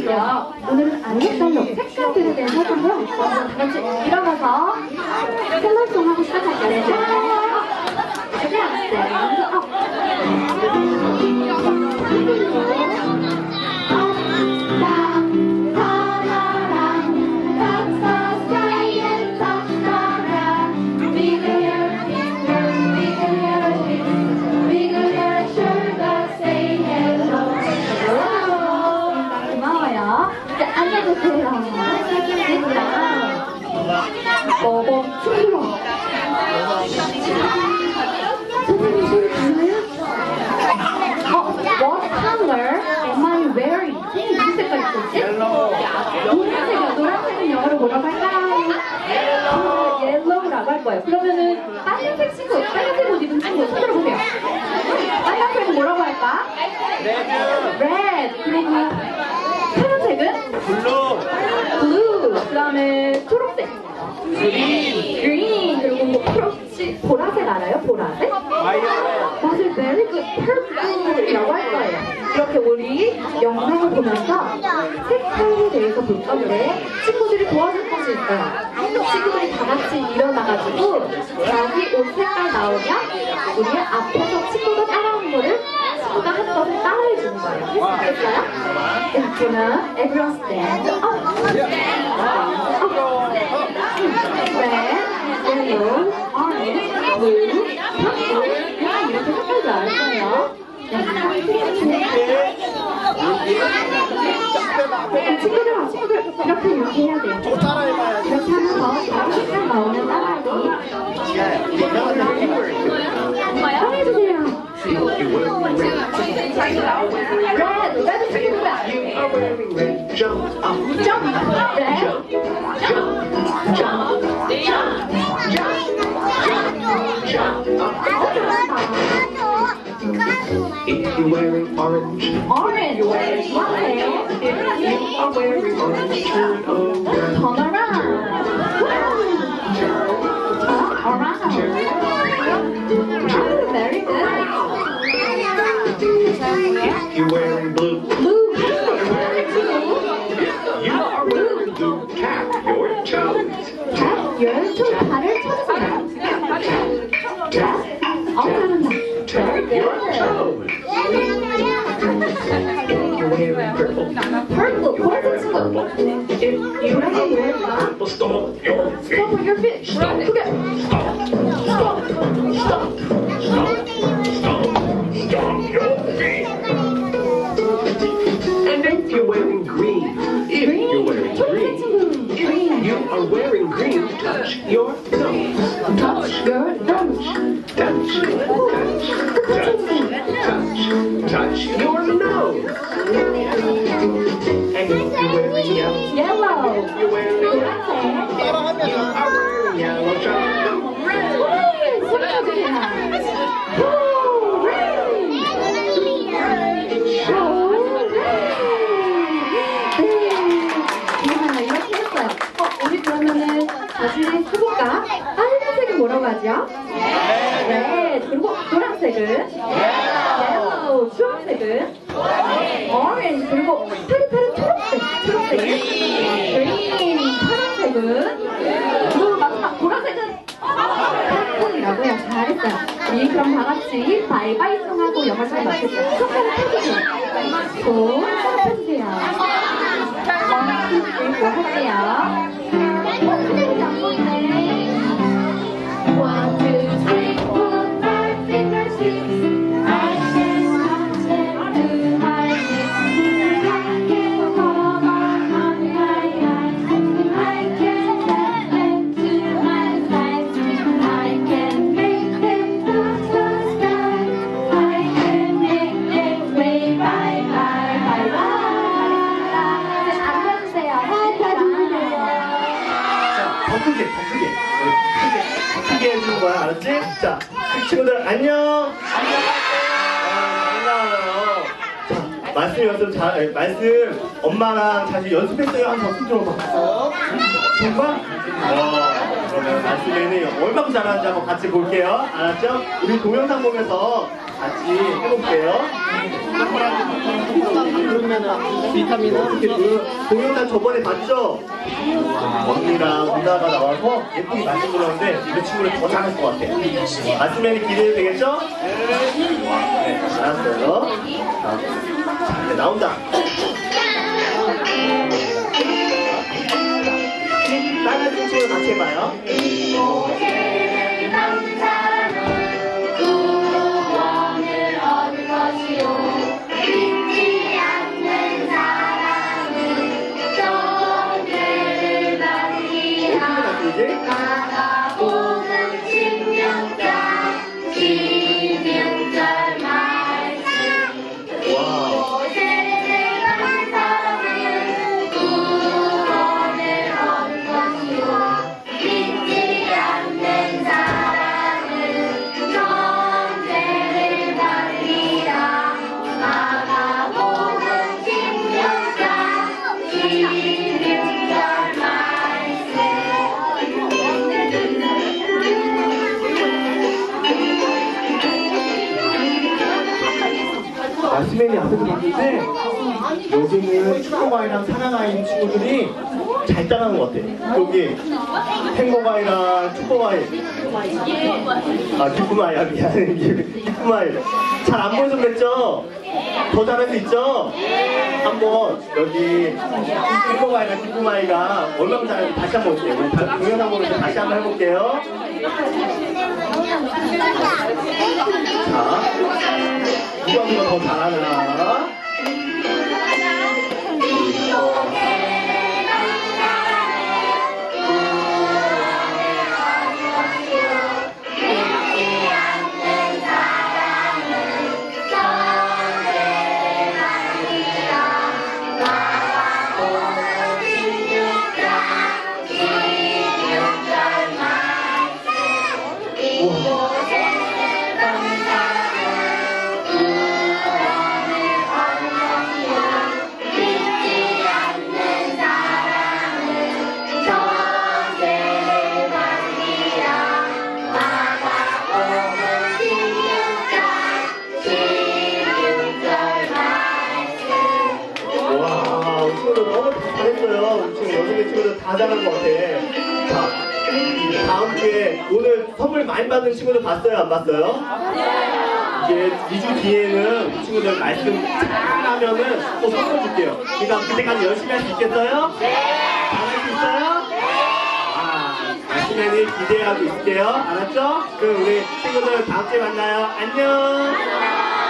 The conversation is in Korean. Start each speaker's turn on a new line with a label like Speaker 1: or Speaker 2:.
Speaker 1: 오늘은 알록달록 색깔들에 대해 살펴보고요. 먼저 다 같이 일어나서 셀럽송 하고 시작할게요. 고마워요. 앉아주세요. 먹어. 힘들어. 선생님 달라요? 어, what color am I wearing? 무슨 색깔 입었지? 노란색이요. 노란색은 영어로 뭐라고 할까요? 아, yellow라고 할 거예요. 그러면은 빨간색 친구, 빨간색 옷 입은 친구 손들어 보세요. 빨간색은 뭐라고 할까? red. 그리고 파란색은
Speaker 2: 블루
Speaker 1: blue. 그 다음에 초록색. green. 그리고 뭐 혹시 보라색 알아요? 보라색? 맞아요. very good. purple이라고 할 거예요. 이렇게 우리 영상을 보면서 색깔에 대해서 볼 건데 친구들이 도와줄 것이 있어요. 친구들이 다 같이 일어나가지고 자기 옷 색깔 나오면 우리 앞에서 친구가 따라하는 거를 친구가 하는 것을 네, 그러면 everyone stand red, yellow, orange, blue, purple, green 이렇게 색깔도 알 거예요. 네, 친구들, 이렇게 이렇게 해야 돼요. 이렇게 하면서 자기 색깔 나오면 따라하기. 따라해주세요. 네, 누가 더 친구야?
Speaker 2: jump up
Speaker 1: Jump, red,
Speaker 2: if you're wearing orange
Speaker 1: orange, 좋아해요. If you are wearing orange,
Speaker 2: turn around
Speaker 1: 열두 발을 쳐주세요. 자, 어, 잘한다. Very
Speaker 2: tap your
Speaker 1: good.
Speaker 2: toes if you're wearing purple
Speaker 1: Purple, 보라색 친구.
Speaker 2: if you are wearing purple stomp your feet
Speaker 1: Stomp your feet. 크게.
Speaker 2: stomp stomp stomp touch your nose.
Speaker 1: Touch, girl, touch,
Speaker 2: touch, touch, touch, touch, touch your nose. And you're wearing yellow.
Speaker 1: Yellow.
Speaker 2: You're wearing
Speaker 1: yellow.
Speaker 2: You are wearing yellow.
Speaker 1: 뭐라고 하죠? 네. 그리고 노란색은? yellow. 주황색은? orange. 그리고 파릇파릇 초록색. 초록색은? green. 파란색은? 그리고 마지막 보라색은? purple이라고 해요. 잘했어요. 우리 그럼 다 같이 바이바이송 하고 영어 잘 마쳤어요. 손가락 펴주세요. 손 펴주세요. 그리고 할게요.
Speaker 3: 자, 말씀 연습 잘, 아니, 말씀 엄마랑 자주 연습했어요? 한번 손 들어봐. 정말? 어. 그러면 말씀에는 얼마큼 잘하는지 한번 같이 볼게요. 알았죠? 우리 동영상 보면서 같이 해볼게요.
Speaker 4: 비타민은
Speaker 3: 어떻게 그 동영상 저번에 봤죠? 언니랑 누나가 나와서 예쁘게 말씀 들었는데 이 친구를 더 잘할 것 같아. 말씀에는 기대해도 되겠죠? 네, 알았어요. 자, 나온다. 빨간 친구 같이 해봐요. 어떻 마스맨이 앞에서 봤는데 여기는 축구과이랑 사랑아이 친구들이 잘 따라하는 것 같아. 여기 행복아이랑 축구과이 아 기쁨아이야 미안해 기쁨아이 잘안 보여서 그랬죠? 더 잘할 수 있죠? 한번 여기 행복아이랑 기쁨아이가 얼마나 잘하는지 다시 한번 볼게요. 다- 동영상 보면서 다시 한번 해볼게요. 자 누가 누가 더 잘하나? 잘한 것 같아. 자, 이 다음 주에 오늘 선물 많이 받은 친구들 봤어요? 안 봤어요? 이제 2주 뒤에는 친구들 말씀 잘하면은 또 선물 줄게요. 그러니까 그때까지 열심히 할 수 있겠어요? 네! 잘할 수 있어요? 네! 아, 말씀에는 기대하고 있을게요. 알았죠? 그럼 우리 친구들 다음 주에 만나요. 안녕!